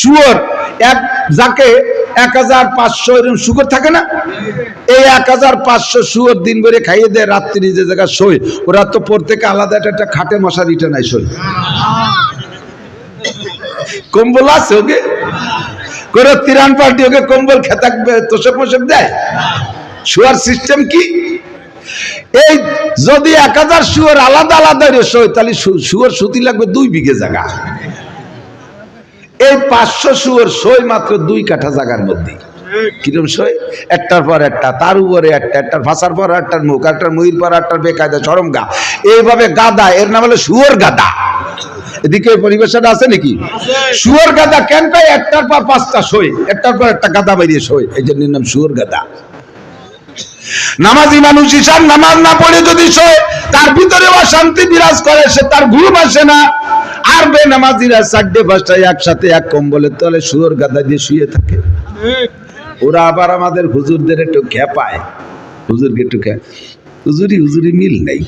শুয়োর এক যাকে এক হাজার পাঁচশো এরকম শুকর থাকে না, এই এক হাজার পাঁচশো শুয়োর দিন ভরে খাইয়ে দেয়, রাত্রি যে জায়গায় শোয়, ওরা তো প্রত্যেকে আলাদা একটা একটা খাটে মশারিটা নাই শোয়। কম্বল আছে ওকে? করে তিরান পার্টি ওকে কম্বল খেতাক তোষক মোষক দেয়? শুয়ার সিস্টেম কি? এই যদি এক হাজার শুয়ার আলাদা আলাদা রেস হয় তাহলে শুয়ার সুতি লাগবে দুই বিঘে জায়গা। এই পাঁচশো শুয়ার সই মাত্র দুই কাঠা জায়গার মধ্যে। কিরম সই? একটার পর একটা তার উপরে একটা একটার পর একটার মুখ একটার মুহির পর একটার বেকায়দা চরম গা। এইভাবে গাদা এর নাম হলো শুয়োর গাদা। এদিকে পরিবেশটা আছে নাকি? শুয়োর গাদা কেন কয় একটার পর পাঁচটা সই একটার পর একটা গাদা বেরিয়ে সই। এই জন্য নাম শুয়োর গাদা। নামাজি মানুষ ঈশান নামাজ না পড়ে যদি শোয় তার ভিতরে অশান্তি বিরাজ করে সে তার ঘুম আসে না। আর নামাজিরা চারটে পাঁচটায় একসাথে এক কম্বলের তলে শুয়োর গাদা দিয়ে শুয়ে থাকে। ওরা আবার আমাদের হুজুরদের একটু খেপায়। হুজুরকে একটু খে হুজুরি হুজুরি মিল নেই।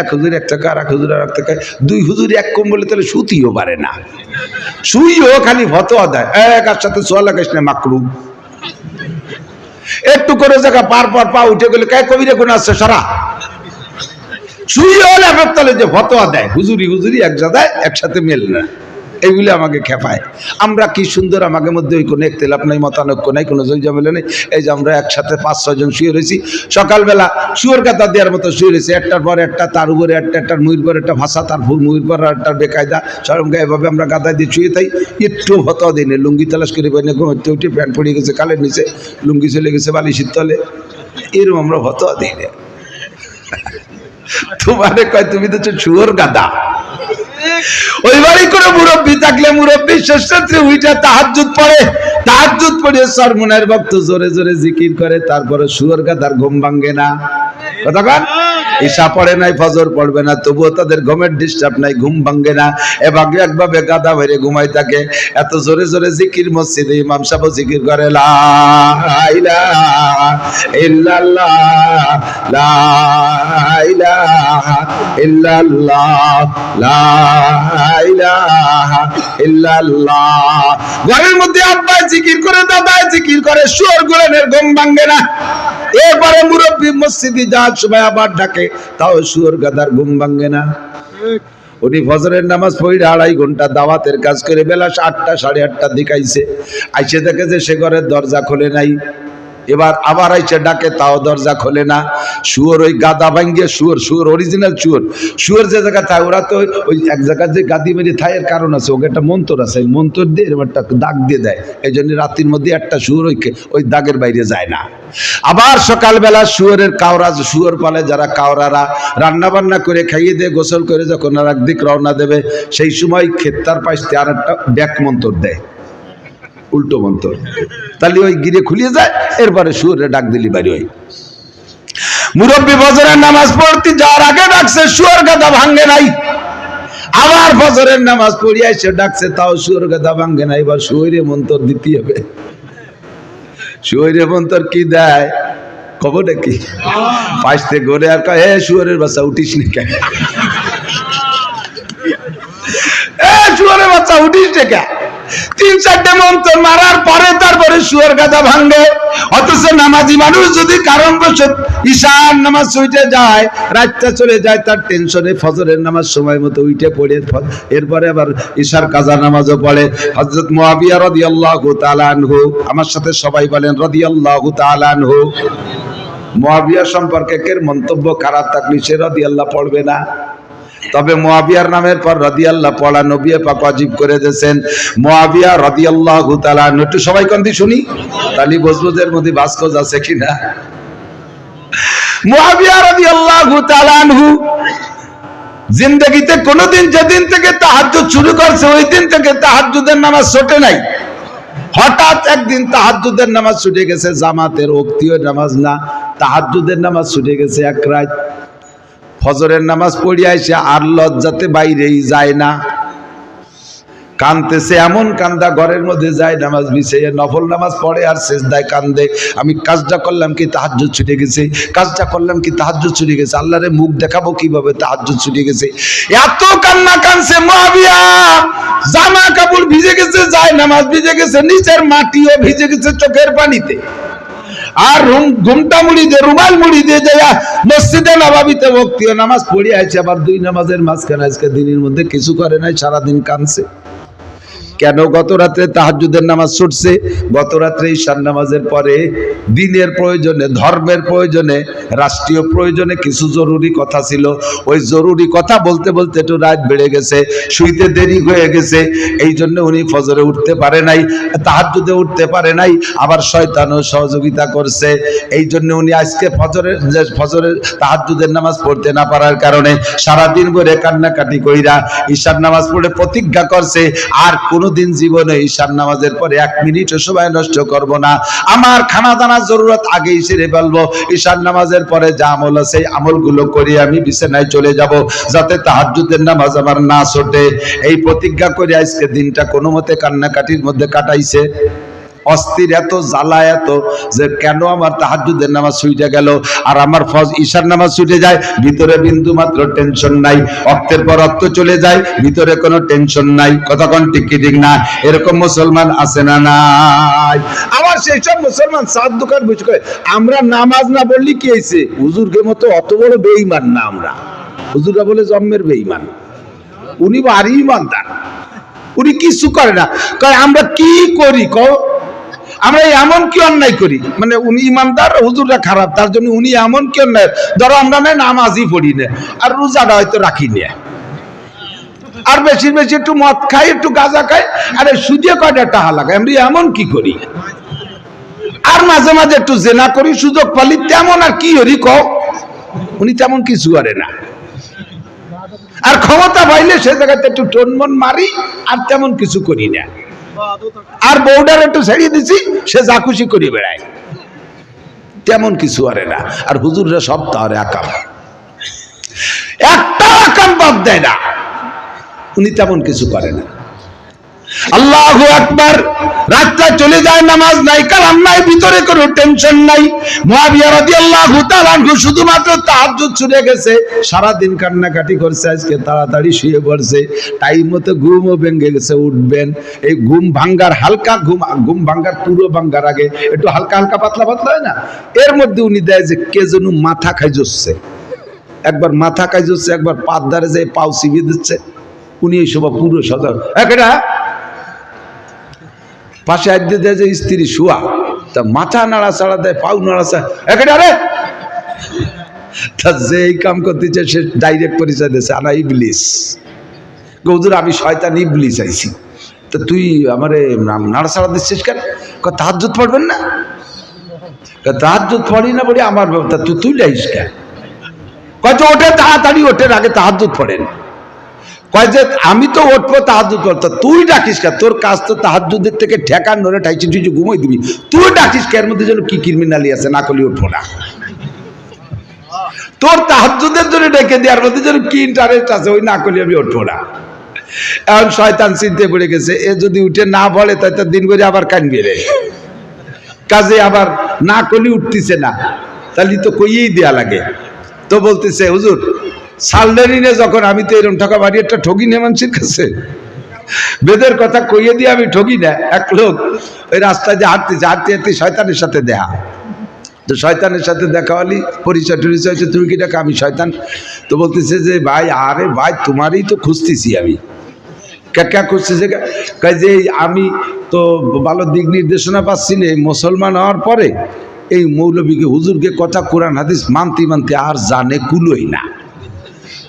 এক হুজুর এক টাকা আর এক হুজুর আর এক টাকা। দুই হুজুর এক কম্বলে তাহলে শুতিও পারে না। শুইও খালি ফতোয়া দেয়। এক আর সাথে সোয়া লাগাইস না মাকরু একটু করে জায়গা পার পর পা উঠে গেলে কে কবিরে কোন আসছে সারা? যে দেয়, হুজুরি হুজুরি একসাথে মেল না। এইগুলি আমাকে খেপায়। আমরা কি সুন্দর আমাকে মধ্যে ওই কোনো নাই, কোনো নেই। এই যে আমরা একসাথে পাঁচ ছজন শুয়ে রয়েছি। সকালবেলা শুয়োর কাতা দেওয়ার মতো শুয়ে রয়েছি। একটার পর একটা, তার উপরে একটা, একটার মুহির পর একটা ভাষা, তার ভুল মুহির পর একটা বেকায়দা। সরমকে এভাবে আমরা গাদা দিয়ে শুয়ে থাই। একটু ফতোয়া দিই লুঙ্গি তালাশ করে পাই না উঠে, প্যান্ট পড়ে গেছে, কালের নিচে। লুঙ্গি চলে গেছে বালিশির তলে। এরকম আমরা ফতোয়া দিই না। তোমারে কয়, তুমি তো শুয়োর গাদা। ওই বাড়ি করে মুরব্বী থাকলে মুরব্বী শেষ রাত্রে তাহার জুত পড়ে। তাহার জুত পড়ে সরমুনের ভক্ত জোরে জোরে জিকির করে, তারপরে শুয়োর গাদার ঘুম ভাঙ্গে না। ঈশা পড়ে নাই, ফজর পড়বে না, তবুও তাদের ঘুমের ডিস্টার্ব নাই, ঘুম ভাঙ্গে না। এভাবে একভাবে গাদা ভরে ঘুমাই থাকে। এত জোরে জোরে জিকির মসজিদে ইমাম সাহেব জিকির করে ঘরের মধ্যে আব্বা জিকির করে দাদা জিকির করে সুর গুলেনের ঘুম ভাঙ্গে না। এরপরে মুরব্বী মসজিদে যাওয়ার সময় আবার ডাকে, তাও সুর গাদার ঘুম ভাঙ্গে না। উনি ফজরের নামাজ পড়ে আড়াই ঘণ্টা দাওয়াতের কাজ করে বেলা আটটা সাড়ে আটটার দিকে আইছে আইসে দেখে যে সে ঘরের দরজা খোলে নাই। এবার আবার আইসে ডাকে, তাও দরজা খোলে না। শুয়োর ওই গাদা ভাঙ্গে, শুয়োর শুয়োর অরিজিনাল শুয়োর। শুয়োর যে জায়গা থাকে ওরা তো ওই- এক জায়গায় যে গাদি মেরে থায়ের কারণ আছে, ওকে একটা মন্তর আছে মন্তর দিয়ে এরকম একটা দাগ দিয়ে দেয়। এই জন্য রাত্রির মধ্যে একটা শুয়োর ওই ওই দাগের বাইরে যায় না। আবার সকালবেলা শুয়োরের কাওরা শুয়োর পালে যারা কাওরারা রান্না বান্না করে খাইয়ে দিয়ে, গোসল করে যখন আর একদিক রওনা দেবে, সেই সময় খেত্তার পাশে আর একটা ব্যাক মন্তর দেয়। উল্টো মন্তর তাহলে ওই গিরে খুলিয়ে যায়, এরপরে শুয়োরে ডাক দিলি বাড়ি হয়। মুরব্বী ফজরের নামাজ পড়তে যাওয়ার আগে ডাকছে, শুয়োর গাদা ভাঙ্গে নাই। আবার ফজরের নামাজ পড়িয়া এসে ডাকছে, তাও শুয়োর গাদা ভাঙ্গে নাই, এবার শুয়োরে মন্তর দিতে হবে। শুয়োরে মন্তর কি দেয়? খবরটা কি পাঁচতে ঘরে আর কয় বাচ্চা, উঠিস নি কেন বাচ্চা, উঠিস নি তিন চারটে মন্ত্র মারার পরে তারপরে শুয়ার গাদা ভাঙ্গে অথচ নামাজি মানুষ যদি কারণ বসত ঈশান নামাজ উঠে যায়, রাতটা চলে যায়, তার টেনশনে ফজরের নামাজ সময় মতো উঠে পড়ে এরপরে আবার ঈশার কাজা নামাজও পড়ে। হজরত মুয়াবিয়া রাদিয়াল্লাহু তাআলা আনহু, আমার সাথে সবাই বলেন, রাদিয়াল্লাহু তাআলা আনহু মুয়াবিয়া সম্পর্কে কের মন্তব্য খারাপ থাকলে সে রাদিয়াল্লাহ পড়বে না? তবে মোয়াবিয়ার নামের পর রাদিয়াল্লাহ পড়া নবী পাক অজীব করে দিয়েছেন। মোয়াবিয়া রাদিয়াল্লাহু আনহু। একটু সবাই কন্দি শুনি? যে এর মধ্যে ভাস্কর আছে কিনা? মোয়াবিয়া জিন্দগিতে যেদিন থেকে তাহাজ্জুদ শুরু করছে, ওই দিন থেকে নামাজ ছোটে নাই। হঠাৎ একদিন তাহাজ্জুদের নামাজ ছুটে গেছে, জামাতের অক্তিও নামাজ না, তাহাজ্জুদের নামাজ ছুটে গেছে এক রাত। ফজরের নামাজ পড়িয়া এসে আর লজ্জাতে বাইরেই যায় না। কানতেছে, এমন কান্দা ঘরের মধ্যে যায়, নামাজ বিছিয়ে নফল নামাজ পড়ে আর শেষ দায় কান্দে। আমি কাজটা করলাম কি তাহাজ্য ছুটে গেছে? কাজটা করলাম কি তাহাজ্য ছুটে গেছে? আল্লাহরে মুখ দেখাবো কীভাবে তাহাজ্য ছুটে গেছে? এত কান্না কানছে মহাবিয়া! জামা কাপড় ভিজে গেছে, যায়, নামাজ ভিজে গেছে, নিচের মাটিও ভিজে গেছে চোখের পানিতে। আর ঘুমটা মুড়ি দিয়ে রুমাল মুড়ি দিয়ে যায় মসজিদে নবাবিতে ভক্তিও নামাজ পড়ে আছে, আবার দুই নামাজের মাঝখানে আজকে দিনের মধ্যে কিছু করে নাই, সারাদিন কানছে কেন গত রাত্রে তাহাজুদের নামাজ ছুটছে? গত রাত্রে ঈশান নামাজের পরে দিনের প্রয়োজনে, ধর্মের প্রয়োজনে, রাষ্ট্রীয় প্রয়োজনে কিছু জরুরি কথা ছিল। ওই জরুরি কথা বলতে বলতে একটু রাত বেড়ে গেছে, শুইতে দেরি হয়ে গেছে। এই জন্য উনি ফজরে উঠতে পারে নাই তাহাজুদে উঠতে পারে নাই, আবার শয়তানও সহযোগিতা করছে। এই জন্য উনি আজকে ফজরের ফজরের তাহাজুদের নামাজ পড়তে না পারার কারণে সারাদিন ভরে কান্নাকাটি কইরা ঈশান নামাজ পড়ে প্রতিজ্ঞা করছে। আর কোনোদিন জীবনে ঈশান নামাজের পরে এক মিনিটও সময় নষ্ট করব না। আমার খানা দানার জরুরত আগেই সেরে ফেলব। ঈশান নামাজের পরে যা আমল আছে আমলগুলো করে আমি বিছানায় চলে যাব যাতে তাহাজ্জুদের নামাজ আমার না ছোটে। এই প্রতিজ্ঞা করে আজকে দিনটা কোনো মতে কান্নাকাটির মধ্যে কাটাইছে। অস্থির এত, জ্বালা এত যে কেন আমার তাহাজ্জুদের নামাজ ছুটে গেল? আর আমার ফজ ঈশার নামাজ ছুটে যায়, ভিতরে বিন্দু মাত্র টেনশন নাই। অক্তের পর অক্ত চলে যায়, ভিতরে কোনো টেনশন নাই। কতক্ষণ টিকি ঠিক না? এরকম মুসলমান আছে না নাই? আবার সেই সব মুসলমান সাত দোকান বুঝ করে, আমরা নামাজ না বললি কি হয়েছে? হুজুরকে মতো অত বড় বেঈমান না আমরা। হুজুরা বলে জন্মের বেঈমান। উনি ভারী ইমানদার। উনি কিছু করে না। আমরা কি করি কও? আমরা এমন কি অন্যায় করি? মানে উনি ইমানদার, হুজুররা খারাপ, তার জন্য উনি এমন কি অন্যায়? ধরো আমরা না নামাজই পড়ি না, আর রোজাটা হয়তো রাখি না। আর বেশি বেশি একটু মদ খাই, একটু গাঁজা খাই, আরে সুদে কয়টা টাহা লাগাই আমরা এমন কি করি? আর মাঝে মাঝে একটু জেনা করি, সুযোগ পালি, তেমন আর কি হরি কও? উনি তেমন কিছু করে না। আর ক্ষমতা পাইলে সে জায়গাতে একটু টনমন মারি, আর তেমন কিছু করি না। আর বউডার একটু ছেড়ে দিছি, সে যা খুশি করি বেড়ায়। তেমন কিছু আরে না। আর হুজুররা সব তার একাম। একটা একাম বাদ দেয় না। উনি তেমন কিছু করে না। আল্লাহ আকবার। রাতটা চলে যায় নামাজ নাই, কালাম নাই, ভিতরে কোনো টেনশন নাই। রাদিয়াল্লাহু তাআলা আনহু শুধুমাত্র তাহাজ্জুদ ছুটে গেছে সারা দিন কান্নাকাটি করছে, আজকে তাড়াতাড়ি শুয়ে পড়ছে, টাইম মতো ঘুমও ভেঙে গেছে, উঠবেন। এই ঘুম ভাঙ্গার হালকা ঘুম ঘুম ভাঙ্গার পুরো ভাঙ্গার আগে একটু হালকা হালকা পাতলা পাতলা হয় না? এর মধ্যে উনি দেয় যে, কে যেন মাথা খাই যাচ্ছে একবার মাথা খাই যাচ্ছে একবার পাত ধারে যায় পাও চিবিয়ে দিচ্ছে। উনি এই সব পুরো সজাগ একটা পাশে আদ্যে দেয় যে স্ত্রী শুয়া। তা মাথা নাড়াচাড়া দেয়, পাও নাড়াচাড়া একেটা রে তা যে এই কাম করতেছে, সে ডাইরেক্ট পরিচয় দিয়েছে, আনা ইবলিস। গৌদুর আমি শয়তান ইবলিস আইছি। তা তুই আমারে নাম- নাড়াচাড়া দিচ্ছিস কেন? তাহাজুত পড়বেন না? তাহাজুত পড়ি না পড়ি আমার তুই তুই যাইস কেন? কত ওঠে, তাড়াতাড়ি ওঠেন, আগে তাহাজুত পড়েন। কয় যে, আমি তো উঠবো তাহাজুদ করতো তুই ডাকিস কে? তোর কাজ তো তাহাজুদের থেকে ঠেকান নড়ে ঠাইছি টুইছি ঘুমোই দিবি। তুই ডাকিস কে? এর মধ্যে যেন কি ক্রিমিনালি আছে, না করলে উঠবো না তোর তাহাজুদের জন্য ডেকে দেওয়ার মধ্যে যেন কি ইন্টারেস্ট আছে, ওই না করলে আমি উঠবো না এখন শয়তান চিনতে পড়ে গেছে, এ যদি উঠে না বলে, তাই তো দিন করে আবার কানবে রে কাজে আবার না করলে উঠতেছে না। তাহলে তো কইয়েই দেয়া লাগে। তো বলতেছে, হুজুর সালডারিনে যখন আমি তো এরম টাকা বাড়ি একটা ঠগি নে মানুষের কাছে, বেদের কথা কইয়ে দিয়ে আমি ঠগি না, এক লোক ওই রাস্তায় যে হাঁটতেছে হাঁটতে হাঁটতে শয়তানের সাথে দেখা। তো শয়তানের সাথে দেখা হলি, পরিচয় টরিচয় হচ্ছে তুমি কি ডাকা? আমি শয়তান। তো বলতেছে যে, ভাই, আরে ভাই, তোমারই তো খুঁজতেছি আমি। ক্যা ক্যা খুঁজতেছে? যে আমি তো ভালো দিক নির্দেশনা পাচ্ছি না, এই মুসলমান হওয়ার পরে এই মৌলবীকে হুজুরকে কথা কোরআন হাদিস মানতে মানতে আর জানে কুলোই না।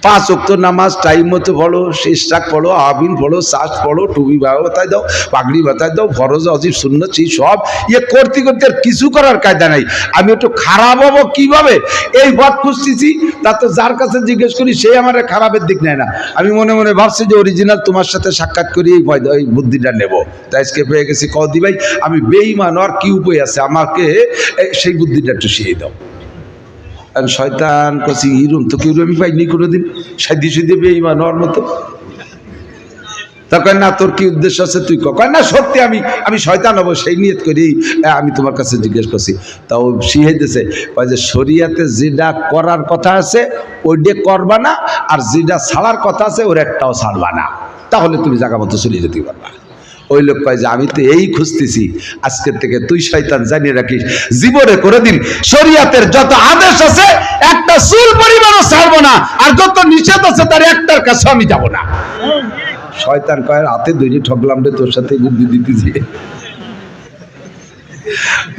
পাঁচ অক্ত নামাজ টাইম মতো পড়ো শেষটাক পড়ো, আবিন পড়ো শ্বাস পড়ো টুবি বাতায় দাও, পাগড়ি বাতায় দাও, ফরজ, অজিব শূন্য সেই সব ইয়ে করতে করতে আর কিছু করার কায়দা নাই। আমি একটু খারাপ হব কীভাবে? এই পথ খুঁজতেছি, তা তো যার কাছে জিজ্ঞেস করি, সে আমার খারাপের দিক নেয় না। আমি মনে মনে ভাবছি যে অরিজিনাল তোমার সাথে সাক্ষাৎ করি, এই ভয় এই বুদ্ধিটা নেব। তাই আজকে পেয়ে গেছি কদি ভাই, আমি বেইমান আর কি উপায় আছে? আমাকে সেই বুদ্ধিটা একটু শিখিয়ে দাও। আর শয়তান কছি হিরুম তো কেউ আমি পাইনি কোনোদিন। সাধ্যে সুদে বেইমান হওয়ার মতো। তখন না, তোর কি উদ্দেশ্য আছে তুই কখন না, সত্যি আমি আমি শয়তান হব, সেই নিয়ত করি। আমি তোমার কাছে জিজ্ঞেস করছি। তাও শিখাইতেছে ওই যে, শরিয়াতে যেটা করার কথা আছে ওইটা করবা না, আর যেটা ছাড়ার কথা আছে, ওর একটাও ছাড়বা না। তাহলে তুমি জায়গা মতো চলে যেতে পারবা। ওই লোক কয় যে, আমি তো এই খুঁজতেছি। আজকের থেকে তুই শয়তান জানিয়ে রাখিস। জীবনে করে দিন শরিয়াতের যত আদেশ আছে, একটা চুল পরিমাণও ছাড়বো না। আর যত নিষেধ আছে, তার একটার কাছে আমি যাব না। শয়তান কয় হাতে ধরে ঠকলাম রে, তোর সাথে বুদ্ধি দিতেছি।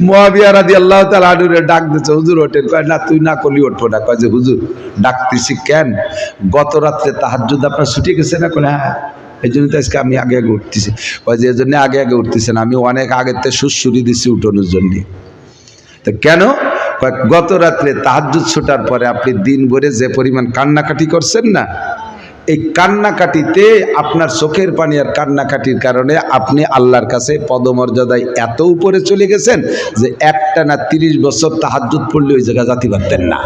মহাবিয়া রাদি আল্লাহ তালা আডুরে ডাক দিচ্ছে হুজুর ওঠেন কয়, না, তুই না করলি উঠবো না। কয় যে, হুজুর, ডাকতেছি কেন? গত রাত্রে তাহাজুদ আপনার ছুটে গেছে না কোন? হ্যাঁ। এই জন্য তো আজকে আমি আগে আগে উঠতেছি। কয় যে জন্য আগে আগে উঠতেছেন। আমি অনেক আগের থেকে সুসুরি দিছি উঠোনোর জন্য। তো কেন? গত রাত্রে তাহাজুদ ছোটার পরে আপনি দিন ভরে যে পরিমাণ কান্নাকাটি করছেন না, এই কান্নাকাটিতে আপনার চোখের পানি আর কান্নাকাটির কারণে আপনি আল্লাহর কাছে পদমর্যাদায় এত উপরে চলে গেছেন যে একটা না তিরিশ বছর তাহাজুদ পড়লে ওই জায়গা জাতি পারতেন না।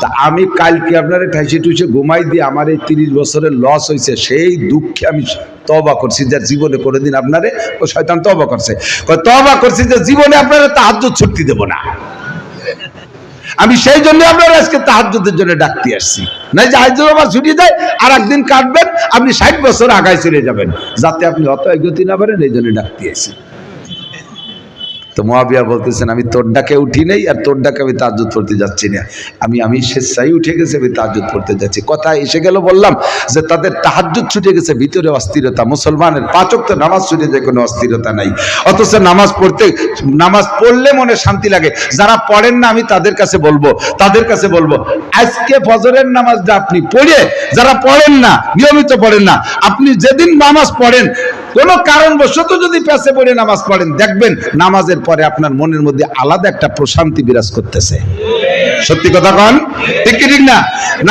তা আমি কালকে আপনার ঠাইসে টুইসে ঘুমাই দিয়ে আমার এই তিরিশ বছরের লস হয়েছে সেই দুঃখে আমি তবা করছি যে জীবনে কোনোদিন আপনারে ও শয়তান তবা করছে। তবা করছি যে জীবনে আপনারা তাহাজুদ ছুটি দেব না। আমি সেই জন্য আপনার আজকে তাহাজুদের জন্য ডাকতে আসছি। না যে আজ আমার ছুটি দেয় আর একদিন কাটবেন, আপনি ষাট বছর আগায় চলে যাবেন। যাতে আপনি অত এগোতে না পারেন এই জন্য ডাকতে আসি তো মহাবিয়া বলতেছেন, আমি তোর ডাকে উঠি নেই আর তোর ডাকে আমি তাজ্জুদ পড়তে যাচ্ছি না। আমি আমি স্বেচ্ছাই উঠে গেছে, আমি তাজ্জুদ পড়তে যাচ্ছি। কথা এসে গেল বললাম যে, তাদের তাহাজ্জুদ ছুটে গেছে, ভিতরে অস্থিরতা। মুসলমানের পাচক তো নামাজ ছুটে যায়, কোনো অস্থিরতা নাই। অথচ নামাজ পড়তে, নামাজ পড়লে মনে শান্তি লাগে। যারা পড়েন না, আমি তাদের কাছে বলব, তাদের কাছে বলব, আজকে ফজরের নামাজটা আপনি পড়ে, যারা পড়েন না, নিয়মিত পড়েন না, আপনি যেদিন নামাজ পড়েন কোনো কারণবশত যদি প্যাসে পড়ে নামাজ পড়েন, দেখবেন নামাজের পরে আপনার মনের মধ্যে আলাদা একটা প্রশান্তি বিরাজ করতেছে। সত্যি কথা কন? ঠিক কি ঠিক না?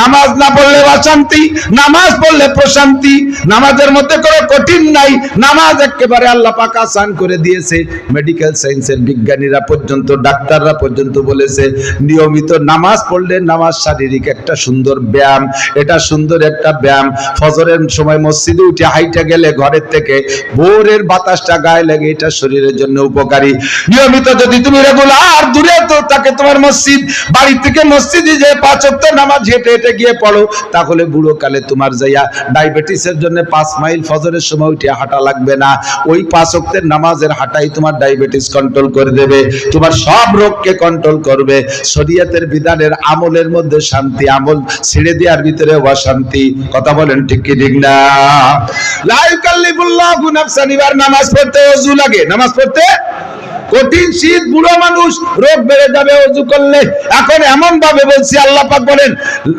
নামাজ না পড়লে অশান্তি, নামাজ পড়লে প্রশান্তি, নামাজের মধ্যে কোনো কঠিন নাই। নামাজ একেবারে আল্লাহ পাক আসান করে দিয়েছে। মেডিকেল সায়েন্সের বিজ্ঞানীরা পর্যন্ত, ডাক্তাররা পর্যন্ত বলেছে, নিয়মিত নামাজ পড়লে নামাজ শারীরিক একটা সুন্দর ব্যায়াম, এটা সুন্দর একটা ব্যায়াম। ফজরের সময় মসজিদে উঠে হাইটা গেলে ঘরের থেকে ভোরের বাতাসটা গায়ে লাগে, এটা শরীরের জন্য উপকারী। নিয়মিত যদি তুমি রেগুলার দূরে তো থাকে তোমার মসজিদ বাড়ি থেকে মসজিদে যে পাঁচ ওয়াক্ত নামাজ হেঁটে হেঁটে গিয়ে পড়ো, তাহলে বুড়ো কালে তোমার যাইয়া ডায়াবেটিসের জন্য পাঁচ মাইল ফজরের সময় উঠে হাঁটা লাগবে না। ওই পাঁচ ওয়াক্তের নামাজের হাঁটাই তোমার ডায়াবেটিস কন্ট্রোল করে দেবে। তোমার সব রোগকে কন্ট্রোল করবে। শরীয়তের বিধানের আমলের মধ্যে শান্তি, আমল ছেড়ে দেওয়ার ভিতরে অশান্তি। কথা বলেন ঠিক কি ঠিক না? লা ইউকাল্লিফুল্লাহু নাফসান, এবার নামাজ পড়তে ওযু লাগে। নামাজ পড়তে কঠিন শীত বুড়ো মানুষ, রোগ বেড়ে যাবে, অজু করলে। এখন এমন ভাবে বলছি, আল্লাহ পাক বলেন,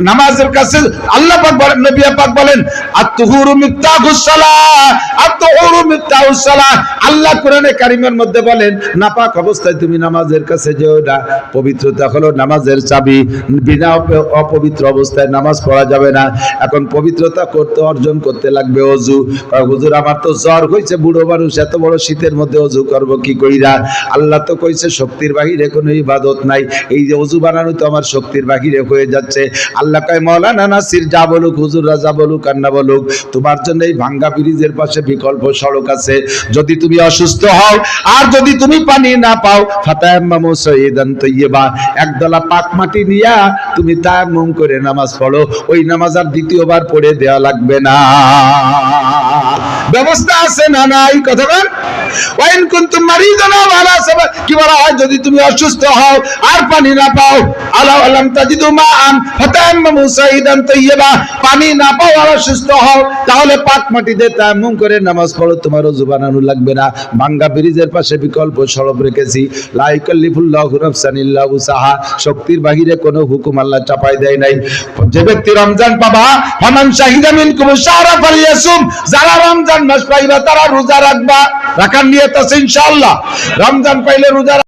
নামাজের কাছে আল্লাহ পাক বলেন, নবী পাক বলেন, আত্তুহুরু মিফতাহুস সালাহ, আত্তুহুরু মিফতাহুস সালাহ। আল্লাহ কোরআনে কারিমের মধ্যে বলেন, নাপাক অবস্থায় তুমি নামাজের কাছে যেও না। পবিত্রতা হলো নামাজের চাবি। বিনা অপবিত্র অবস্থায় নামাজ পড়া যাবে না। এখন পবিত্রতা করতে, অর্জন করতে লাগবে অজু। হুজুর, আমার তো জ্বর হয়েছে বুড়ো মানুষ, এত বড় শীতের মধ্যে অজু করব কি কইরা? আল্লাহ তো কইছে, শক্তির বাহিরে কোনো ইবাদত নাই। এই যে অজু বানানো তো আমার শক্তির বাহিরে হয়ে যাচ্ছে। আল্লাহ কয়, মৌলানা নাসির, যা বলুক, হুজুররা যা বলুক আর না বলুক, তোমার জন্য এই ভাঙ্গা ব্রিজের পাশে বিকল্প সড়ক আছে। যদি তুমি অসুস্থ হও, আর যদি তুমি পানি না পাও, ফাতায়াম্মামু সাইয়্যিদান তাইয়্যিবা একদলা পাক মাটি নিয়া তুমি তায়াম্মুম করে নামাজ পড়ো। ওই নামাজ আর দ্বিতীয়বার পড়ে দেওয়া লাগবে না। ব্যবস্থা আছে না নাই? কথা বল। ওয়াইন কুনতুম মারিদান আও আলা সাফার কি বলা হয়? যদি তুমি অসুস্থ হও, আর পানি না পাও, আলা আলাম তাজিদু মাআন ফাতায়াম্মামু সাইয়্যিদান তাইয়্যিবা, পানি না পাও আর অসুস্থ হও, তাহলে পাক মাটি দিয়ে তায়াম্মুম করে নামাজ পড়ো, তোমার ওযু বানানো লাগবে না। ভাঙ্গা ব্রিজের পাশে বিকল্প সড়ক রেখেছি। লা ইকাল্লিফুল্লাহু উসাহা, শক্তির বাহিরে কোনো হুকুম আল্লাহ চাপাই দেয় নাই। যে ব্যক্তি রমজান পাবা, ফামান শাহিদা মিনকুম শাহরা ফালিয়াসুম, যারা রমজান মাস পাইবা তারা রোজা রাখবা। রাখার নিয়ত আছে ইনশাল্লাহ রমজান পাইলে রোজা